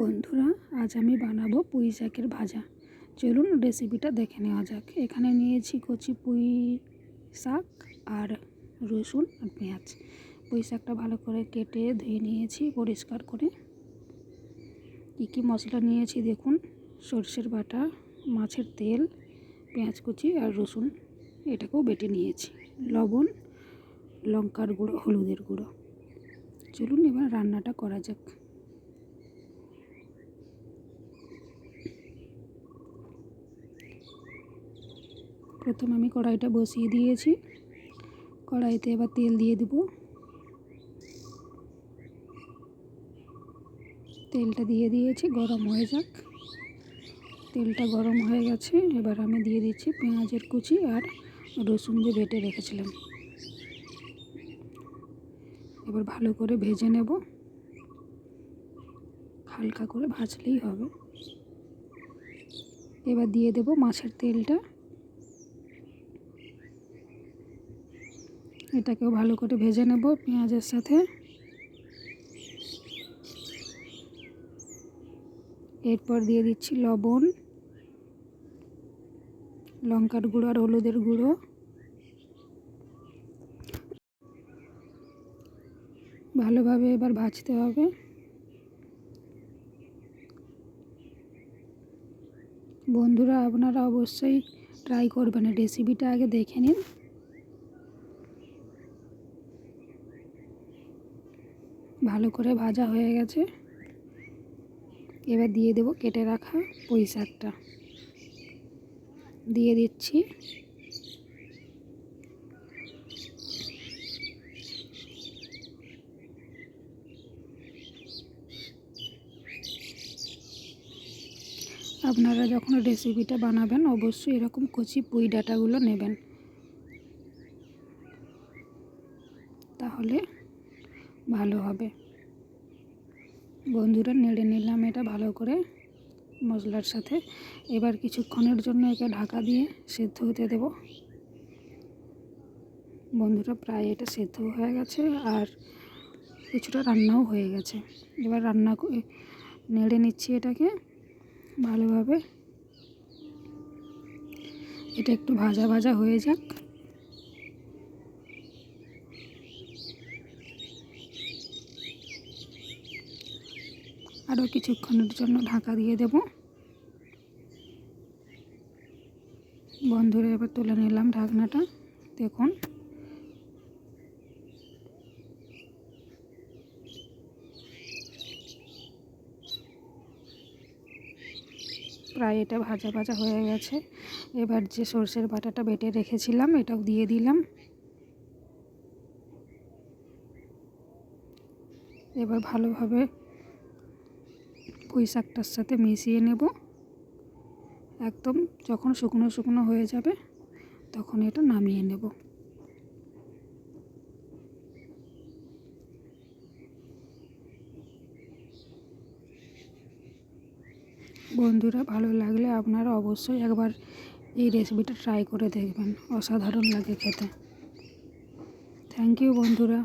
বন্ধুরা, আজ আমি বানাবো পুঁই শাকের ভাজা। চলুন রেসিপিটা দেখে নেওয়া যাক। এখানে নিয়েছি কচি পুঁই শাক আর রসুন আর পেঁয়াজ। পুঁই শাকটা ভালো করে কেটে ধুয়ে নিয়েছি পরিষ্কার করে। কী কী মশলা নিয়েছি দেখুন? সর্ষের বাটা, মাছের তেল, পেঁয়াজ কুচি আর রসুন। এটাকেও বেটে নিয়েছি। লবণ, লঙ্কার গুঁড়ো, হলুদের গুঁড়ো। চলুন এবার রান্নাটা করা যাক। প্রথম আমি কড়াইটা বসিয়ে দিয়েছি। কড়াইতে এবার তেল দিয়ে দেব। তেলটা দিয়ে দিয়েছি, গরম হয়ে যাক। তেলটা গরম হয়ে গেছে, এবার আমি দিয়ে দিচ্ছি পেঁয়াজের কুচি আর রসুন যে বেটে রেখেছিলাম। এবার ভালো করে ভেজে নেব। হালকা করে ভাজলেই হবে। এবার দিয়ে দেব মাছের তেলটা। এটাকেও ভালো করে ভেজে নেব পেঁয়াজের সাথে। এরপর দিয়ে দিচ্ছি লবণ, লঙ্কার গুঁড়ো আর হলুদের গুঁড়ো। ভালোভাবে এবার ভাজতে হবে। বন্ধুরা, আপনারা অবশ্যই ট্রাই করবেন। রেসিপিটা আগে দেখে নিন। ভালো করে ভাজা হয়ে গেছে। এবার দিয়ে দেব কেটে রাখা পুঁই শাকটা। দিয়ে দিচ্ছি আপনারা যখন রেসিপিটা বানাবেন, অবশ্যই এরকম কচি পুঁই ডাটাগুলো নেবেন। তাহলে ভালো হবে। বন্ধুরা, নেড়ে নিলাম এটা ভালো করে মশলার সাথে। এবার কিছুক্ষণের জন্য একে ঢাকা দিয়ে সেদ্ধ হতে দেব। বন্ধুরা, প্রায় এটা সেদ্ধ হয়ে গেছে আর কিছুটা রান্নাও হয়ে গেছে। এবার রান্না নেড়ে নিচ্ছি এটাকে ভালোভাবে। এটা একটু ভাজা ভাজা হয়ে যাক। আরও কিছুক্ষণের জন্য ঢাকা দিয়ে দেব। বন্ধুরা, এবার তুলে নিলাম ঢাকনাটা। দেখুন। প্রায় এটা ভাজা ভাজা হয়ে গেছে। এবার যে সর্ষের বাটাটা বেটে রেখেছিলাম, এটাও দিয়ে দিলাম। এবার ভালোভাবে পুঁই শাকটার সাথে মিশিয়ে নেব। একদম যখন শুকনো শুকনো হয়ে যাবে, তখন এটা নামিয়ে নেব। বন্ধুরা, ভালো লাগলে আপনারা অবশ্যই একবার এই রেসিপিটা ট্রাই করে দেখবেন। অসাধারণ লাগে খেতে। থ্যাংক ইউ বন্ধুরা।